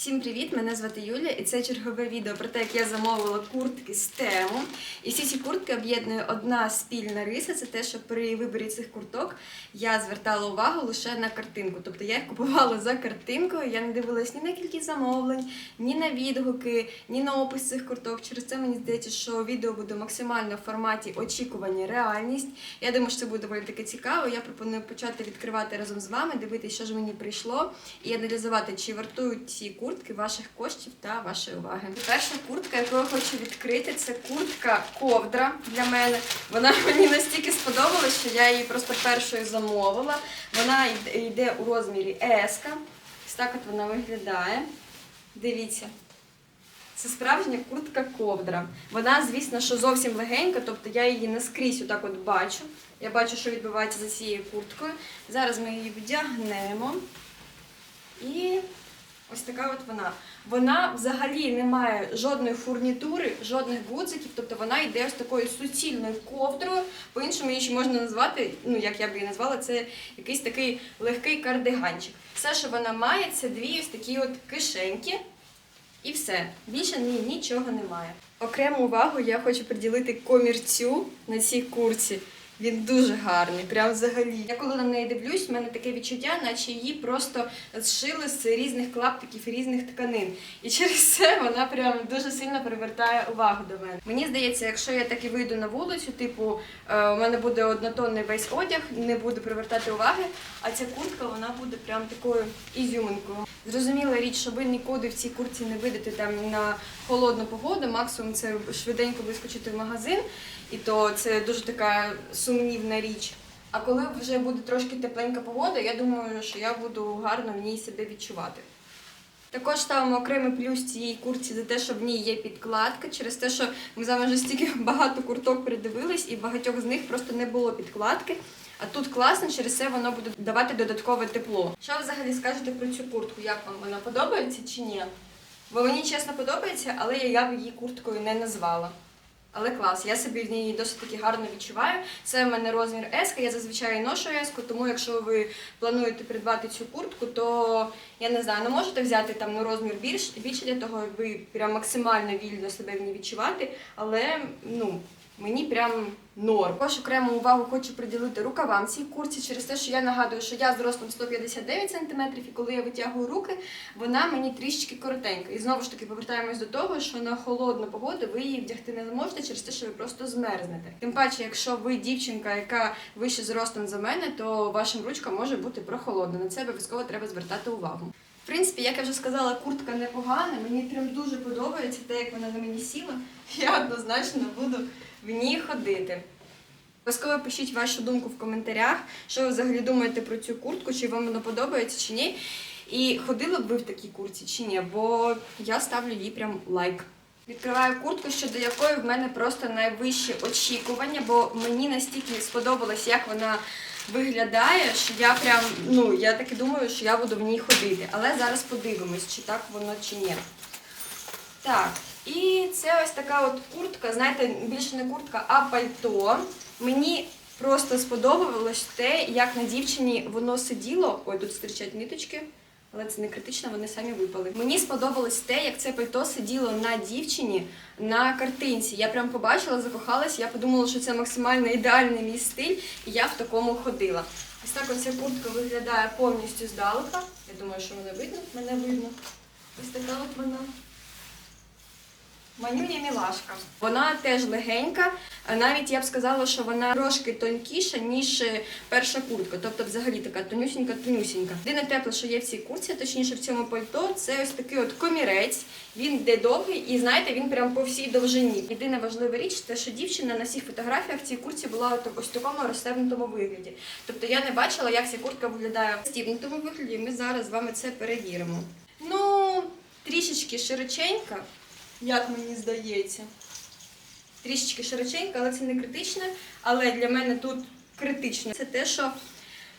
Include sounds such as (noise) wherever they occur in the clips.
Всім привіт! Мене звати Юлія, і це чергове відео про те, як я замовила куртки з тему. І всі ці куртки об'єднує одна спільна риса. Це те, що при виборі цих курток я звертала увагу лише на картинку. Тобто я їх купувала за картинкою. Я не дивилась ні на кількість замовлень, ні на відгуки, ні на опис цих курток. Через це мені здається, що відео буде максимально в форматі очікування, реальність. Я думаю, що це буде доволі таки цікаво. Я пропоную почати відкривати разом з вами, дивитися, що ж мені прийшло, і аналізувати, чи вартують ці куртки ваших коштів та вашої уваги. Перша куртка, яку я хочу відкрити, це куртка ковдра для мене. Вона (laughs) мені настільки сподобалась, що я її просто першою замовила. Вона йде- у розмірі S. Ось так от вона виглядає. Дивіться. Це справжня куртка ковдра. Вона, звісно, що зовсім легенька, тобто я її не скрізь отак от бачу. Я бачу, що відбувається за цією курткою. Зараз ми її вдягнемо. І ось така от вона. Вона взагалі не має жодної фурнітури, жодних гудзиків, тобто вона йде ось такою суцільною ковдрою. По-іншому її ще можна назвати, ну як я б її назвала, це якийсь такий легкий кардиганчик. Все, що вона має, це дві ось такі от кишеньки. І все. Більше ні, нічого немає. Окрему увагу я хочу приділити комірцю на цій курці. Він дуже гарний, прям взагалі. Я коли на неї дивлюсь, в мене таке відчуття, наче її просто зшили з різних клаптиків різних тканин. І через це вона прям дуже сильно привертає увагу до мене. Мені здається, якщо я таки вийду на вулицю, типу, е, у мене буде однотонний весь одяг, не буду привертати уваги, а ця куртка вона буде прям такою ізюминкою. Зрозуміла річ, що ви нікуди в цій куртці не вийдете там на холодну погоду, максимум це швиденько вискочити в магазин, і то це дуже така сумнівна річ. А коли вже буде трошки тепленька погода, я думаю, що я буду гарно в ній себе відчувати. Також ставимо окремий плюс цієї куртці за те, що в ній є підкладка, через те, що ми з вже стільки (laughs) багато курток придивились, і багатьох з них просто не було підкладки. А тут класно, через це воно буде давати додаткове тепло. Що ви взагалі скажете про цю куртку? Як вам вона подобається чи ні? Бо мені чесно подобається, але я б її курткою не назвала. Але клас, я собі в ній досить таки гарно відчуваю. Це в мене розмір S, я зазвичай ношу S, тому якщо ви плануєте придбати цю куртку, то я не знаю, не можете взяти там на розмір більш, більше для того, аби прям максимально вільно себе в ній відчувати. Але ну, мені прям норм. Також окрему увагу хочу приділити рукавам цій курці через те, що я нагадую, що я зростом 159 см, і коли я витягую руки, вона мені трішечки коротенька. І знову ж таки повертаємось до того, що на холодну погоду ви її вдягти не зможете через те, що ви просто змерзнете. Тим паче, якщо ви дівчинка, яка вище зростом за мене, то вашим ручкам може бути прохолодно. На це обов'язково треба звертати увагу. В принципі, як я вже сказала, куртка непогана. Мені прям дуже подобається те, як вона на мені сіла. Я однозначно буду в ній ходити. Обов'язково пишіть вашу думку в коментарях, що ви взагалі думаєте про цю куртку, чи вам вона подобається, чи ні. І ходили б ви в такій куртці чи ні, бо я ставлю їй прям лайк. Відкриваю куртку, щодо якої в мене просто найвищі очікування, бо мені настільки сподобалось, як вона виглядає, що я прям, ну, я таки думаю, що я буду в ній ходити. Але зараз подивимось, чи так воно, чи ні. Так, і це ось така от куртка, знаєте, більше не куртка, а пальто. Мені просто сподобалось те, як на дівчині воно сиділо. Ой, тут стирчать ниточки, але це не критично, вони самі випали. Мені сподобалось те, як це пальто сиділо на дівчині на картинці. Я прям побачила, закохалась, я подумала, що це максимально ідеальний мій стиль, і я в такому ходила. Ось так оця куртка виглядає повністю здалека. Я думаю, що мене видно. Мене видно. Ось така от вона. Манюня мілашка. Вона теж легенька. Навіть я б сказала, що вона трошки тонкіша, ніж е, перша куртка. Тобто, взагалі така тонюсінька, тонюсінька. Єдине тепле, що є в цій куртці, точніше в цьому пальто, це ось такий от комірець. Він йде довгий, і знаєте, він прям по всій довжині. Єдина важлива річ, це що дівчина на всіх фотографіях в цій куртці була ось такому розстебнутому вигляді. Тобто я не бачила, як ця куртка виглядає в стібнутому вигляді. Ми зараз з вами це перевіримо. Ну, трішечки широченька як мені здається. Трішечки широченька, але це не критично. Але для мене тут критично. Це те, що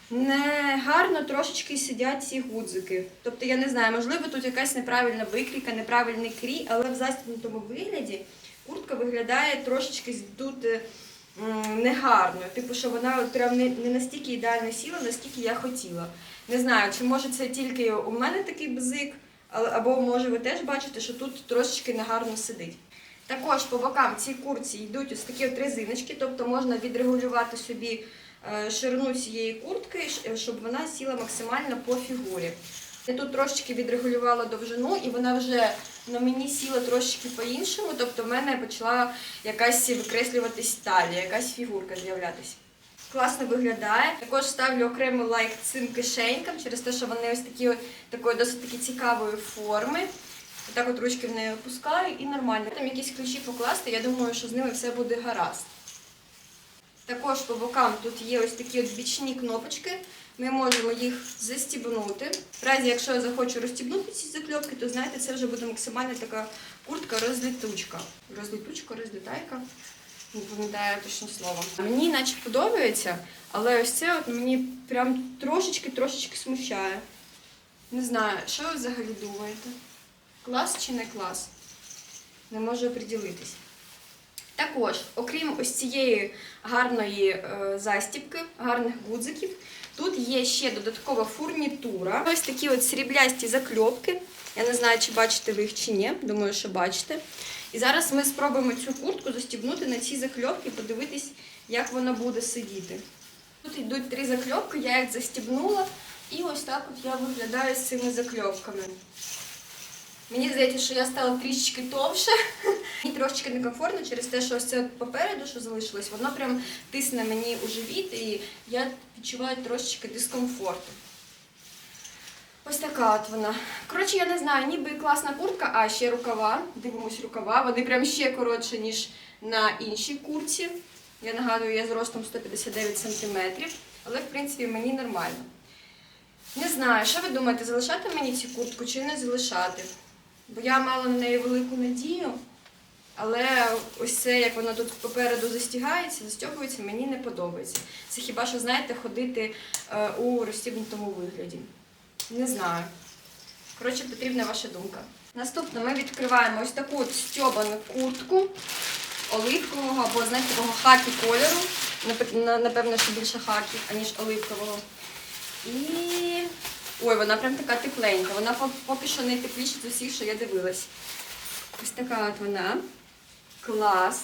не гарно трошечки сидять ці гудзики. Тобто, я не знаю, можливо, тут якась неправильна викрійка, неправильний крій, але в застібнутому вигляді куртка виглядає трошечки тут е, негарно. Типу, що вона от прям не, не настільки ідеально сіла, наскільки я хотіла. Не знаю, чи може це тільки у мене такий бзик, або може ви теж бачите, що тут трошечки негарно сидить. Також по бокам цій курці йдуть ось такі от резиночки, тобто можна відрегулювати собі е, ширину цієї куртки, щоб вона сіла максимально по фігурі. Я тут трошечки відрегулювала довжину, і вона вже на мені сіла трошечки по-іншому, тобто в мене почала якась викреслюватись талія, якась фігурка з'являтися. Класно виглядає. Також ставлю окремий лайк цим кишенькам через те, що вони ось такі такої досить таки цікавої форми. Отак от ручки в неї опускаю і нормально. Там якісь ключі покласти, я думаю, що з ними все буде гаразд. Також по бокам тут є ось такі от бічні кнопочки. Ми можемо їх застібнути. В разі, якщо я захочу розстібнути ці закльопки, то знаєте, це вже буде максимально така куртка розлітучка. Розлітучка, розлітайка. Не пам'ятаю точно слово. Мені наче подобається, але ось це от мені прям трошечки-трошечки смущає. Не знаю, що ви взагалі думаєте? Клас чи не клас? Не можу оприділитись. Також, окрім ось цієї гарної е, застібки, гарних гудзиків, тут є ще додаткова фурнітура. Ось такі от сріблясті закльопки. Я не знаю, чи бачите ви їх чи ні. Думаю, що бачите. І зараз ми спробуємо цю куртку застібнути на ці закльопки, подивитись, як вона буде сидіти. Тут йдуть три закльопки, я їх застібнула, і ось так от я виглядаю з цими закльопками. Мені здається, що я стала трішечки товше. (laughs) Мені трошечки некомфортно через те, що ось це попереду, що залишилось, воно прям тисне мені у живіт, і я відчуваю трошечки дискомфорту. Ось така от вона. Коротше, я не знаю, ніби класна куртка, а ще рукава. Дивимось рукава. Вони прям ще коротше, ніж на іншій куртці. Я нагадую, я з ростом 159 см, але в принципі мені нормально. Не знаю, що ви думаєте, залишати мені цю куртку чи не залишати? Бо я мала на неї велику надію, але ось це, як вона тут попереду застігається, застягується, мені не подобається. Це хіба що, знаєте, ходити е, у розстібнутому вигляді. Не знаю. Коротше, потрібна ваша думка. Наступно ми відкриваємо ось таку от стьобану куртку оливкового або знаєте, такого хакі кольору. Напевно, що більше хакі, аніж оливкового. І. Ой, вона прям така тепленька. Вона по- поки що найтепліша з усіх, що я дивилась. Ось така от вона. Клас.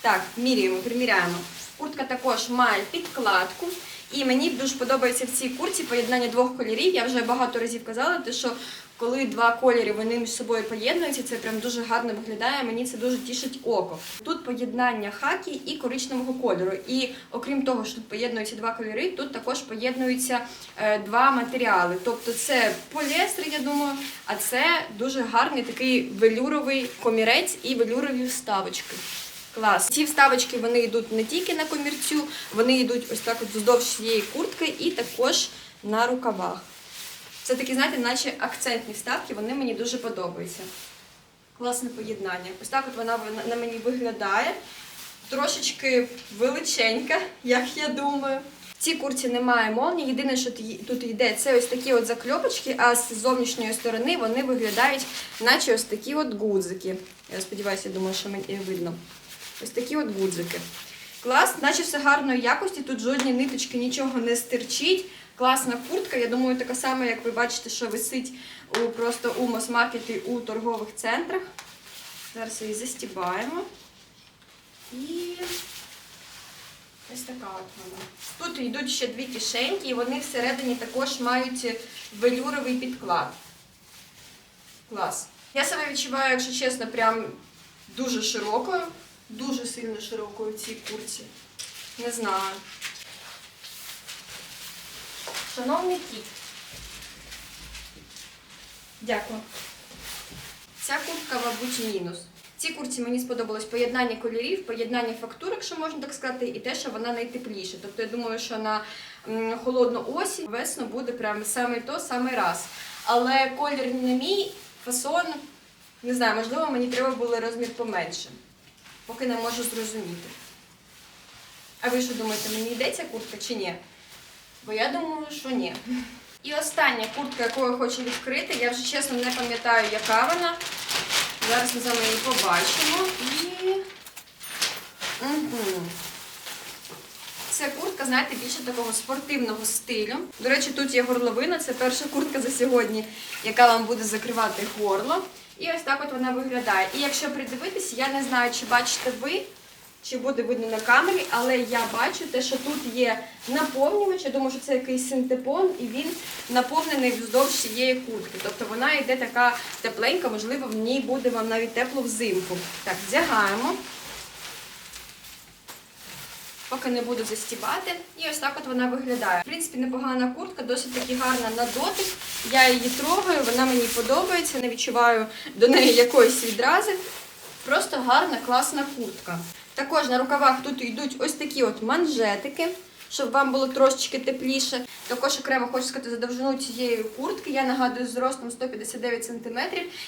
Так, міряємо, приміряємо. Куртка також має підкладку. І мені дуже подобається в цій куртці поєднання двох кольорів. Я вже багато разів казала, що коли два кольори вони між собою поєднуються, це прям дуже гарно виглядає. Мені це дуже тішить око. Тут поєднання хакі і коричневого кольору. І окрім того, що тут поєднуються два кольори, тут також поєднуються е, два матеріали. Тобто це поліестер, я думаю, а це дуже гарний такий велюровий комірець і велюрові вставочки. Клас. Ці вставочки вони йдуть не тільки на комірцю, вони йдуть ось так от вздовж цієї куртки і також на рукавах. Це такі, знаєте, наче акцентні вставки, вони мені дуже подобаються. Класне поєднання. Ось так от вона на- мені виглядає. Трошечки величенька, як я думаю. В цій курці немає молнії. Єдине, що тут йде, це ось такі от закльопочки, а з зовнішньої сторони вони виглядають, наче ось такі от гудзики. Я сподіваюся, я думаю, що мені видно. Ось такі от гудзики. Клас, наче все гарної якості, тут жодні ниточки, нічого не стирчить. Класна куртка. Я думаю, така сама, як ви бачите, що висить у, просто у мас-маркеті у торгових центрах. Зараз її застібаємо. І ось така от вона. Тут йдуть ще дві кишеньки, і вони всередині також мають велюровий підклад. Клас. Я себе відчуваю, якщо чесно, прям дуже широкою, дуже сильно широкою в цій курці. Не знаю. Шановний кіт. Дякую. Ця куртка, мабуть, мінус. В цій куртці мені сподобалось поєднання кольорів, поєднання фактур, якщо можна так сказати, і те, що вона найтепліша. Тобто я думаю, що на холодну осінь весну буде прям саме то, саме раз. Але колір не мій, фасон, не знаю, можливо, мені треба було розмір поменше. Поки не можу зрозуміти. А ви що думаєте, мені йде ця куртка чи ні? Бо я думаю, що ні. І остання куртка, яку я хочу відкрити, я вже чесно не пам'ятаю, яка вона. Зараз ми з вами її побачимо. І. Угу. Це куртка, знаєте, більше такого спортивного стилю. До речі, тут є горловина, це перша куртка за сьогодні, яка вам буде закривати горло. І ось так от вона виглядає. І якщо придивитися, я не знаю, чи бачите ви, чи буде видно на камері, але я бачу те, що тут є наповнювач. Я думаю, що це якийсь синтепон, і він наповнений вздовж цієї куртки. Тобто вона йде така тепленька, можливо, в ній буде вам навіть тепло взимку. Так, вдягаємо. Поки не буду застібати. І ось так от вона виглядає. В принципі, непогана куртка, досить таки гарна на дотик. Я її трогаю, вона мені подобається, не відчуваю до неї якоїсь відрази. Просто гарна, класна куртка. Також на рукавах тут йдуть ось такі от манжетики, щоб вам було трошечки тепліше. Також окремо хочу сказати за довжину цієї куртки. Я нагадую зростом 159 см.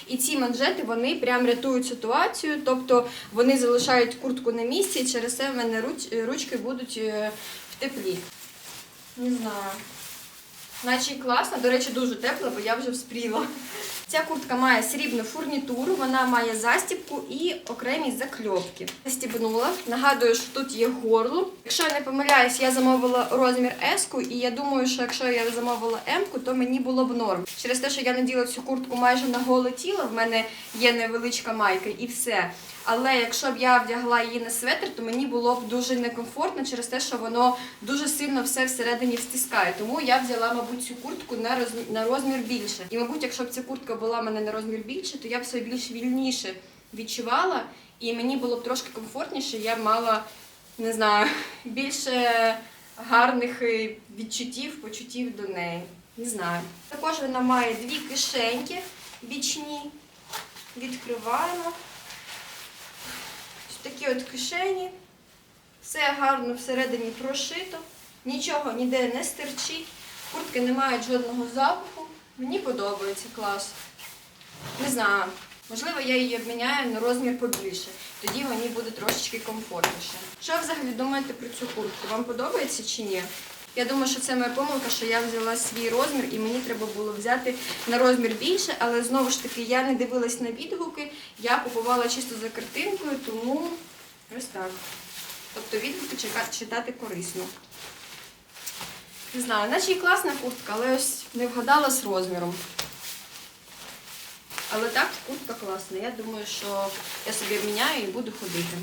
І ці манжети вони прям рятують ситуацію, тобто вони залишають куртку на місці, і через це в мене руч- ручки будуть е, в теплі. Не знаю. Наче класно, до речі, дуже тепло, бо я вже вспріла. Ця куртка має срібну фурнітуру, вона має застібку і окремі закльопки. Застібнула. Нагадую, що тут є горло. Якщо я не помиляюсь, я замовила розмір S, і я думаю, що якщо я замовила М, то мені було б норм. Через те, що я наділа цю куртку майже на голе тіло, в мене є невеличка майка і все. Але якщо б я вдягла її на светр, то мені було б дуже некомфортно через те, що воно дуже сильно все всередині встискає. Тому я взяла, мабуть, цю куртку на розмір більше. І, мабуть, якщо б ця куртка була мене на розмір більше, то я б себе більш вільніше відчувала, і мені було б трошки комфортніше, я б мала, не знаю, (laughs) більше гарних е, відчуттів, почуттів до неї. Не знаю. Також вона має дві кишеньки бічні. Відкриваємо. Такі от кишені. Все гарно всередині прошито. Нічого ніде не стерчить. Куртки не мають жодного запаху. Мені подобається клас. Не знаю. Можливо, я її обміняю на розмір побільше. Тоді мені буде трошечки комфортніше. Що взагалі думаєте про цю куртку? Вам подобається чи ні? Я думаю, що це моя помилка, що я взяла свій розмір і мені треба було взяти на розмір більше, але знову ж таки я не дивилась на відгуки, я купувала чисто за картинкою, тому ось так. Тобто відгуки читати корисно. Не знаю, наче і класна куртка, але ось не вгадала з розміром. Але так, куртка класна. Я думаю, що я собі обміняю і буду ходити.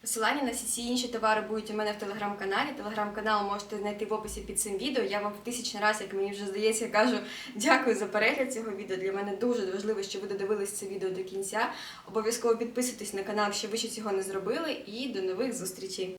Посилання на всі ці інші товари будуть у мене в телеграм-каналі. Телеграм-канал можете знайти в описі під цим відео. Я вам в тисячний раз, як мені вже здається, кажу дякую за перегляд цього відео. Для мене дуже важливо, що ви додивились це відео до кінця. Обов'язково підписуйтесь на канал, якщо ви ще цього не зробили. І до нових зустрічей!